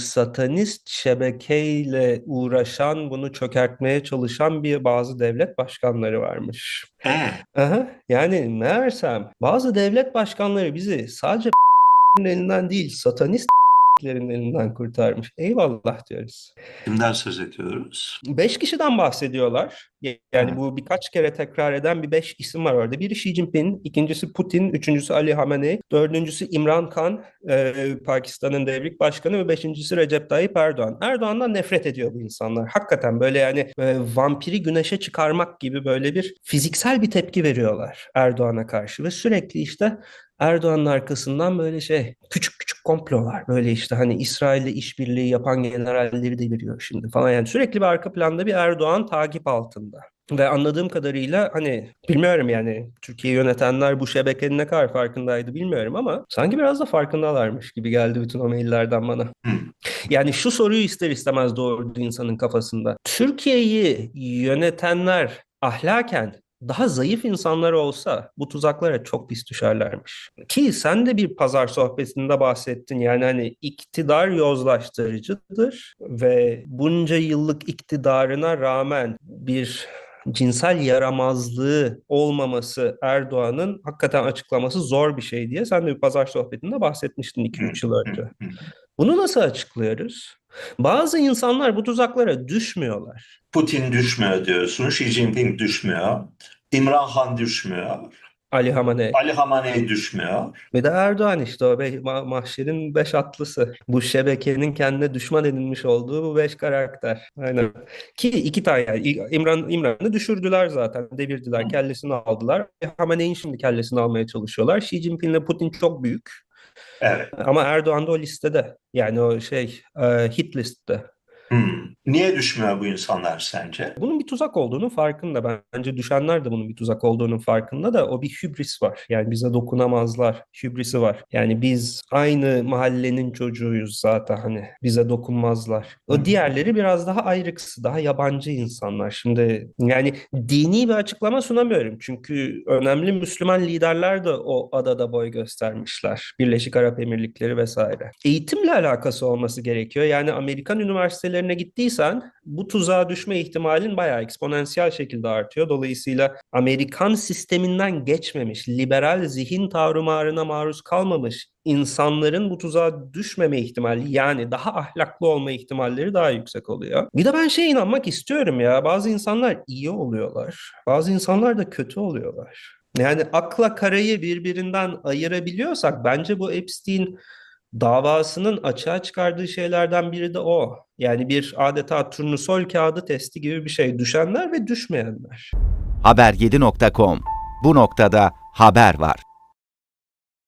satanist şebekeyle uğraşan, bunu çökertmeye çalışan bir bazı devlet başkanları varmış. Aha, yani meğersem bazı devlet başkanları bizi sadece elinden değil satanist elinden kurtarmış. Eyvallah diyoruz. kimden söz ediyoruz? Beş kişiden bahsediyorlar. Yani bu birkaç kere tekrar eden bir beş isim var orada. Biri Xi Jinping, ikincisi Putin, üçüncüsü Ali Hamenei, dördüncüsü İmran Khan, e, Pakistan'ın devrik başkanı ve beşincisi Recep Tayyip Erdoğan. Erdoğan'dan nefret ediyor bu insanlar. Hakikaten böyle yani e, vampiri güneşe çıkarmak gibi böyle bir fiziksel bir tepki veriyorlar Erdoğan'a karşı ve sürekli işte Erdoğan'ın arkasından böyle şey küçük küçük komplolar böyle işte hani İsrail'le işbirliği yapan generalleri deviriyor şimdi falan yani sürekli bir arka planda bir Erdoğan takip altında. Ve anladığım kadarıyla hani bilmiyorum yani Türkiye'yi yönetenler bu şebekenin ne kadar farkındaydı bilmiyorum ama sanki biraz da farkındalarmış gibi geldi bütün o maillerden bana. Yani şu soruyu ister istemez doğurdu insanın kafasında. Türkiye'yi yönetenler ahlaken daha zayıf insanlar olsa bu tuzaklara çok pis düşerlermiş. Ki sen de bir pazar sohbetinde bahsettin. Yani hani iktidar yozlaştırıcıdır ve bunca yıllık iktidarına rağmen bir cinsel yaramazlığı olmaması Erdoğan'ın hakikaten açıklaması zor bir şey diye sen de bir pazar sohbetinde bahsetmiştin 2-3 yıl önce. Bunu nasıl açıklıyoruz? Bazı insanlar bu tuzaklara düşmüyorlar. Putin düşmüyor diyorsun, Xi Jinping düşmüyor, İmran Han düşmüyor, Ali Hamaney. Ali Hamaney düşmüyor. Ve de Erdoğan işte o be- ma- mahşerin beş atlısı. Bu şebekenin kendine düşman edinmiş olduğu bu beş karakter. Aynen. Ki iki tane İmran İmran'ı düşürdüler zaten. Devirdiler, kellesini aldılar. Hamaney'in şimdi kellesini almaya çalışıyorlar. Xi Jinping'le Putin çok büyük. Evet. Ama Erdoğan da o listede. Yani o şey e, hit listede. Hmm. Niye düşmüyor bu insanlar sence? Bunun bir tuzak olduğunun farkında. Bence düşenler de bunun bir tuzak olduğunun farkında da o bir hübris var. Yani bize dokunamazlar. Hübrisi var. Yani biz aynı mahallenin çocuğuyuz zaten hani bize dokunmazlar. O diğerleri biraz daha ayrıksı, daha yabancı insanlar. Şimdi yani dini bir açıklama sunamıyorum. Çünkü önemli Müslüman liderler de o adada boy göstermişler. Birleşik Arap Emirlikleri vesaire. Eğitimle alakası olması gerekiyor. Yani Amerikan üniversitelerine gittiysen bu tuzağa düşme ihtimalin bayağı eksponansiyel şekilde artıyor. Dolayısıyla Amerikan sisteminden geçmemiş, liberal zihin tavrımarına maruz kalmamış insanların bu tuzağa düşmeme ihtimali yani daha ahlaklı olma ihtimalleri daha yüksek oluyor. Bir de ben şeye inanmak istiyorum ya. Bazı insanlar iyi oluyorlar. Bazı insanlar da kötü oluyorlar. Yani akla karayı birbirinden ayırabiliyorsak bence bu Epstein davasının açığa çıkardığı şeylerden biri de o. Yani bir adeta turnusol kağıdı testi gibi bir şey. Düşenler ve düşmeyenler. Haber7.com Bu noktada haber var.